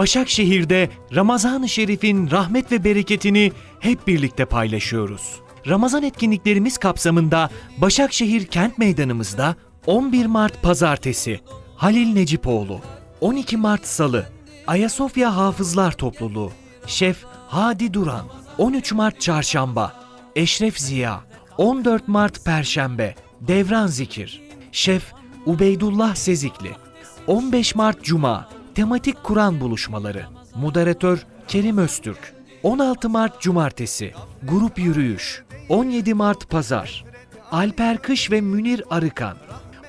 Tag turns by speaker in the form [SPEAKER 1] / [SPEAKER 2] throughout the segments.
[SPEAKER 1] Başakşehir'de Ramazan-ı Şerif'in rahmet ve bereketini hep birlikte paylaşıyoruz. Ramazan etkinliklerimiz kapsamında Başakşehir Kent Meydanımızda 11 Mart Pazartesi Halil Necipoğlu, 12 Mart Salı Ayasofya Hafızlar Topluluğu, Şef Hadi Duran, 13 Mart Çarşamba Eşref Ziya, 14 Mart Perşembe Devran Zikir, Şef Ubeydullah Sezikli, 15 Mart Cuma Tematik Kur'an buluşmaları. Moderatör Kerim Öztürk. 16 Mart Cumartesi Grup Yürüyüş. 17 Mart Pazar Alper Kış ve Münir Arıkan.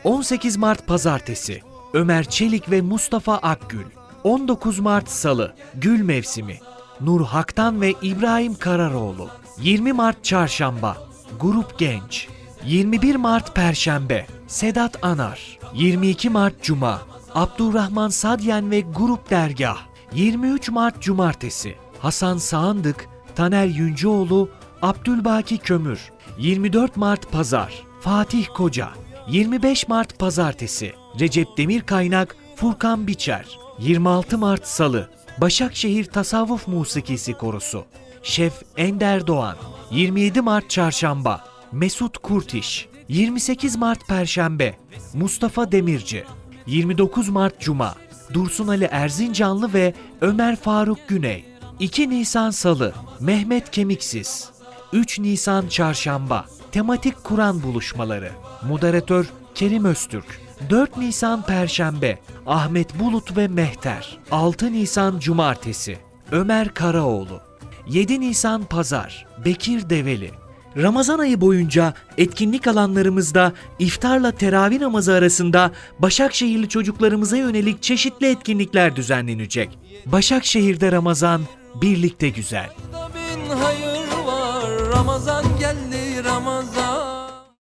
[SPEAKER 1] 18 Mart Pazartesi Ömer Çelik ve Mustafa Akgül. 19 Mart Salı Gül Mevsimi Nur Haktan ve İbrahim Kararoğlu. 20 Mart Çarşamba Grup Genç. 21 Mart Perşembe Sedat Anar. 22 Mart Cuma Abdurrahman Sadyen ve Grup Dergah. 23 Mart Cumartesi Hasan Sağındık, Taner Yüncüoğlu, Abdülbaki Kömür. 24 Mart Pazar Fatih Koca. 25 Mart Pazartesi Recep Demir Kaynak, Furkan Biçer. 26 Mart Salı Başakşehir Tasavvuf Musikisi Korosu. Şef Ender Doğan. 27 Mart Çarşamba Mesut Kurtiş. 28 Mart Perşembe Mustafa Demirci. 29 Mart Cuma Dursun Ali Erzincanlı ve Ömer Faruk Güney. 2 Nisan Salı Mehmet Kemiksiz. 3 Nisan Çarşamba Tematik Kur'an buluşmaları. Moderatör Kerim Öztürk. 4 Nisan Perşembe Ahmet Bulut ve Mehter. 6 Nisan Cumartesi Ömer Karaoğlu. 7 Nisan Pazar Bekir Develi. Ramazan ayı boyunca etkinlik alanlarımızda iftarla teravih namazı arasında Başakşehirli çocuklarımıza yönelik çeşitli etkinlikler düzenlenecek. Başakşehir'de Ramazan birlikte güzel.
[SPEAKER 2] Ramazan geldi Ramazan